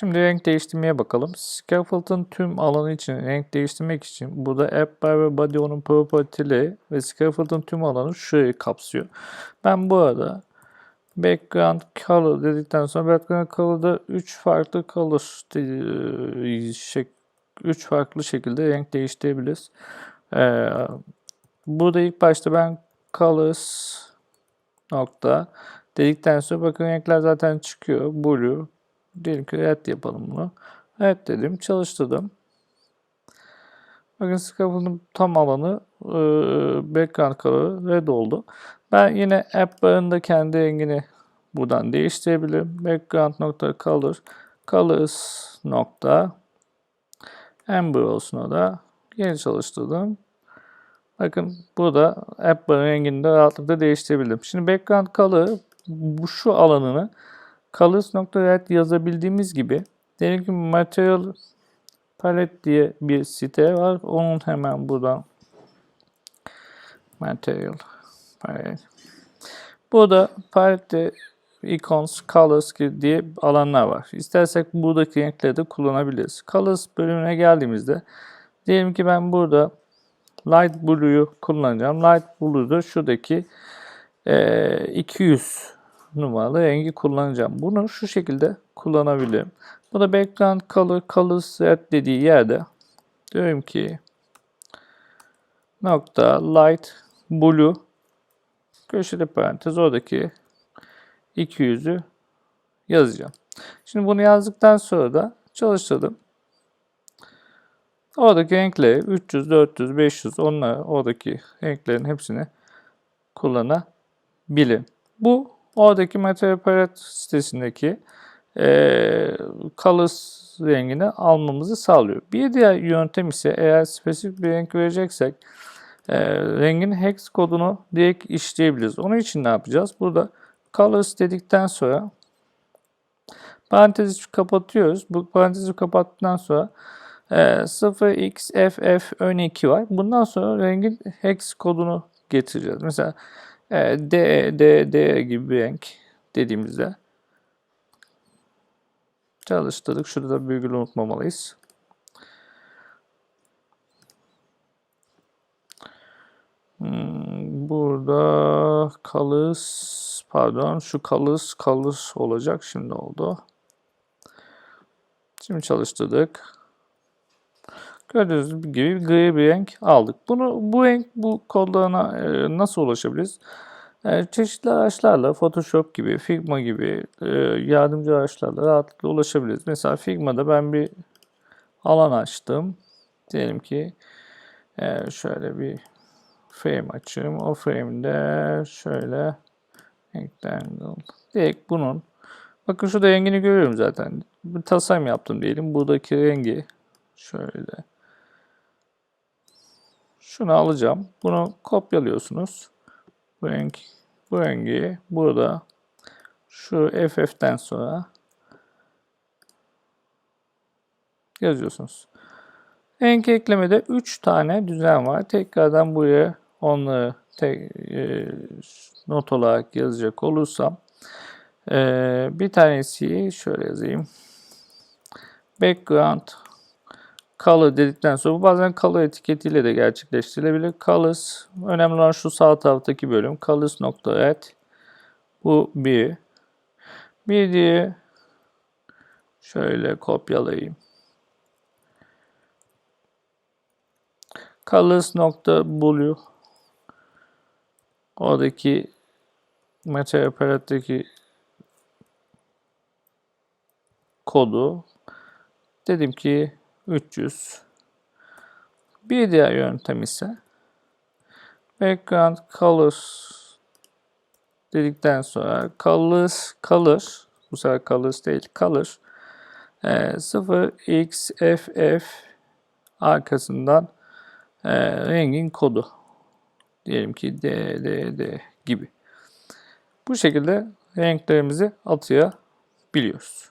Şimdi renk değiştirmeye bakalım. Scaffold'ın tüm alanı için renk değiştirmek için burada app bar ve body onun property'leri ve scaffold'ın tüm alanı şurayı kapsıyor. Ben bu arada background color dedikten sonra background color'da 3 farklı color de- şek 3 farklı şekilde renk değiştirebiliriz. Ee, burada ilk başta ben colors nokta dedikten sonra bakın renkler zaten çıkıyor. Blue, Diyelim ki red yapalım bunu. Red dedim. Çalıştırdım. Bakın scaffold'un tam alanı e, background color red oldu. Ben yine app barında kendi rengini buradan değiştirebilirim. Background nokta color colors nokta amber olsun o da. Yeni çalıştırdım. Bakın burada app barın rengini de rahatlıkla değiştirebildim. Şimdi background color bu şu alanını colors.red yazabildiğimiz gibi diyelim ki material palette diye bir site var. Onun hemen buradan material palette. Burada palette icons, colors diye alanlar var. İstersek buradaki renkleri de kullanabiliriz. Colors bölümüne geldiğimizde diyelim ki ben burada light blue'yu kullanacağım. Light blue'da şuradaki e, 200 numaralı rengi kullanacağım. Bunu şu şekilde kullanabilirim. Bu da background color, color set dediği yerde diyorum ki nokta light blue köşede parantez oradaki 200'ü yazacağım. Şimdi bunu yazdıktan sonra da çalıştırdım. Oradaki renkleri 300, 400, 500 onları oradaki renklerin hepsini kullanabilirim. Bu oradaki Palette sitesindeki e, colors rengini almamızı sağlıyor. Bir diğer yöntem ise eğer spesifik bir renk vereceksek e, rengin hex kodunu direkt işleyebiliriz. Onun için ne yapacağız? Burada colors dedikten sonra parantezi kapatıyoruz. Bu parantezi kapattıktan sonra e, 0xff ön 2 var. Bundan sonra rengin hex kodunu getireceğiz. Mesela e, D, D, D gibi bir renk dediğimizde çalıştırdık. Şurada virgül unutmamalıyız. Hmm, burada colors pardon şu colors colors olacak şimdi oldu. Şimdi çalıştırdık. Gördüğünüz gibi gri bir renk aldık. Bunu bu renk bu kodlarına e, nasıl ulaşabiliriz? E, çeşitli araçlarla Photoshop gibi, Figma gibi e, yardımcı araçlarla rahatlıkla ulaşabiliriz. Mesela Figma'da ben bir alan açtım. Diyelim ki şöyle bir frame açayım. O frame'de şöyle rectangle. Direkt bunun bakın şurada rengini görüyorum zaten. Bir tasarım yaptım diyelim. Buradaki rengi şöyle şunu alacağım. Bunu kopyalıyorsunuz. Bu renk, bu rengi burada şu FF'den sonra yazıyorsunuz. Renk eklemede 3 tane düzen var. Tekrardan buraya onları tek, e, not olarak yazacak olursam e, bir tanesi şöyle yazayım. Background color dedikten sonra bu bazen color etiketiyle de gerçekleştirilebilir. Colors önemli olan şu sağ taraftaki bölüm. Colors nokta add. Bu bir. Bir diye şöyle kopyalayayım. Colors nokta blue. Oradaki Material Palette'deki kodu dedim ki 300. Bir diğer yöntem ise background colors dedikten sonra colors color bu sefer colors değil color e, 0xff arkasından e, rengin kodu diyelim ki D, D, D gibi. Bu şekilde renklerimizi atayabiliyoruz.